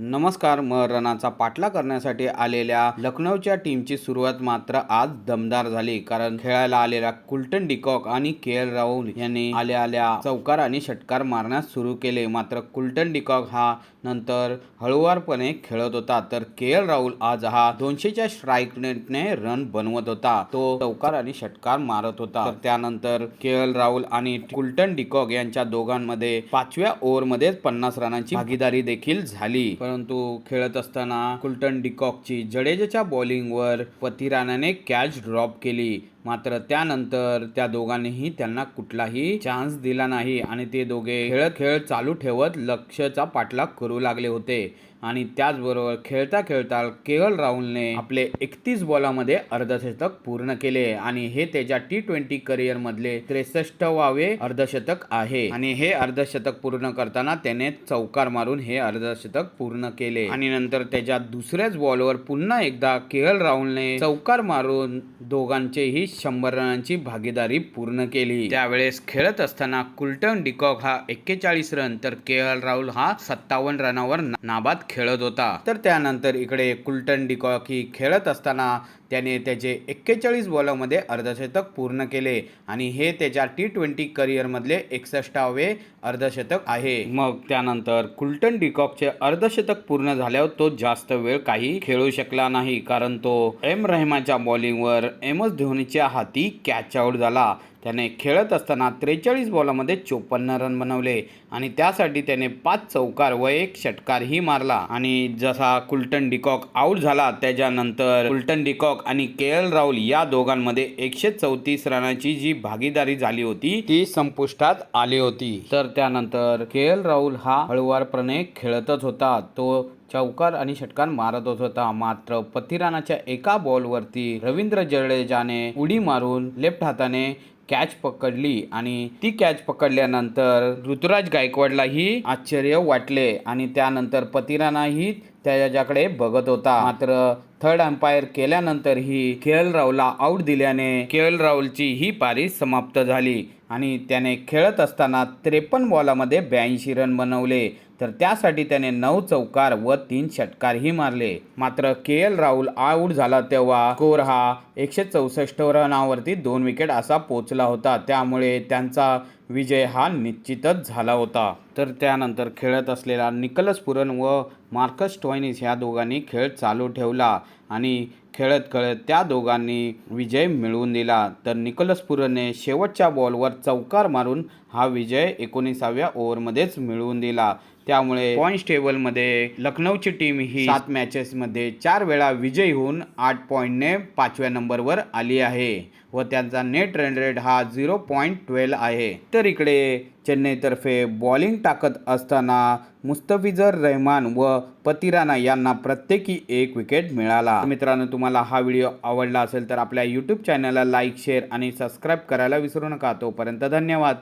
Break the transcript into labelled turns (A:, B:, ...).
A: नमस्कार म रनाचा पाठला करण्यासाठी आलेल्या लखनौच्या टीमची सुरुवात मात्र आज दमदार झाली कारण खेळायला आलेल्या कुलटन डिकॉक आणि के एल राहुल यांनी आल्या आल्या चौकार आणि षटकार मारण्यास सुरू केले. मात्र कुलटन डिकॉक हा नंतर हळुवारपणे खेळत होता तर के एल राहुल आज हा दोनशेच्या स्ट्राईक रेटने रन बनवत होता. तो चौकार आणि षटकार मारत होता. तर त्यानंतर के एल राहुल आणि कुलटन डिकॉक यांच्या दोघांमध्ये पाचव्या ओव्हरमध्येच पन्नास रनांची भागीदारी देखील झाली. परंतु खेळत असताना कुलटन डिकॉकची जडेजाच्या बॉलिंगवर पती कॅच ड्रॉप केली. मात्र त्यानंतर त्या दोघांनीही त्यांना कुठलाही चान्स दिला नाही आणि ते दोघे खेळ खेळ चालू ठेवत लक्ष्यचा पाठलाग करू लागले होते. आणि त्याचबरोबर खेळता खेळता केवल राहुलने आपले एकतीस बॉलामध्ये अर्धशतक पूर्ण केले आणि हे त्याच्या टी ट्वेंटी करिअर मधले त्रेसष्टवावे अर्धशतक आहे. आणि हे अर्धशतक पूर्ण करताना त्याने चौकार मारून हे अर्धशतक पूर्ण केले. आणि नंतर त्याच्या दुसऱ्याच बॉलवर पुन्हा एकदा के एल राहुलने चौकार मारून दोघांचेही शंभर रनांची भागीदारी पूर्ण केली. त्यावेळेस खेळत असताना कुलटन डिकॉक हा एक्केचाळीस रन तर के एल राहुल हा सत्तावन्न रनावर नाबाद खेळत होता. तर त्यानंतर इकडे कुलटन डिकॉक ही खेळत असताना त्याने त्याचे एक्केचाळीस बॉलमध्ये अर्धशतक पूर्ण केले आणि हे त्याच्या टी ट्वेंटी करिअरमधले एकसष्टावे अर्धशतक आहे. मग त्यानंतर कुलटन डिकॉकचे अर्धशतक पूर्ण झाल्यावर तो जास्त वेळ काही खेळू शकला नाही कारण तो एम रहमाच्या बॉलिंगवर एम एस धोनीच्या हाती कॅच आउट झाला. त्याने खेळत असताना त्रेचाळीस बॉलामध्ये चोपन्न रन बनवले आणि त्यासाठी त्याने पाच चौकार व एक षटकारही मारला. आणि जसा कुलटन डिकॉक आऊट झाला त्याच्यानंतर कुलटन डिकॉक आणि के एल राहुल या दोघांमध्ये एकशे चौतीस रनाची जी भागीदारी झाली होती ती संपुष्टात आली होती. तर त्यानंतर के एल राहुल हा हळुवारपणे खेळतच होता. तो चौकार आणि षटकार मारतच होता. मात्र पथिरानाच्या एका बॉलवरती रवींद्र जडेजाने उडी मारून लेफ्ट हाताने कॅच पकडली आणि ती कॅच पकडल्यानंतर ऋतुराज गायकवाडलाही आश्चर्य वाटले आणि त्यानंतर पतिरानाही त्याच्याकडे बघत होता. मात्र थर्ड अंपायर केल्यानंतरही के एल राहुलला आऊट दिल्याने के एल राहुलची ही पारी समाप्त झाली आणि त्याने खेळत असताना त्रेपन्न बॉलामध्ये ब्याऐंशी रन बनवले. तर त्यासाठी त्याने नऊ चौकार व तीन षटकारही मारले. मात्र के एल राहुल आऊट झाला तेव्हा स्कोर हा एकशे चौसष्ट रनावरती दोन विकेट असा पोचला होता. त्यामुळे त्यांचा विजय हा निश्चितच झाला होता. तर त्यानंतर खेळत असलेला निकलस पुरन व मार्कस टॉयनिस ह्या दोघांनी खेळ चालू ठेवला आणि खेळत खेळत त्या दोघांनी विजय मिळवून दिला. तर निकलस पुरनने शेवटच्या बॉलवर चौकार मारून हा विजय एकोणीसाव्या ओव्हरमध्येच मिळवून दिला. त्यामुळे पॉईंट्स टेबलमध्ये लखनौची टीम ही सात मॅचेसमध्ये चार वेळा विजयी होऊन आठ पॉईंटने पाचव्या नंबरवर आली आहे. व त्यांचा नेट रन रेट हा झिरो पॉईंट ट्वेल्व आहे. तर इकडे चेन्नईतर्फे बॉलिंग टाकत असताना मुस्तफिजर रहमान व पतिराना यांना प्रत्येकी एक विकेट मिळाला. मित्रांनो तुम्हाला हा व्हिडिओ आवडला असेल तर आपल्या यूट्यूब चॅनलला लाईक शेअर आणि सबस्क्राईब करायला विसरू नका. तोपर्यंत धन्यवाद.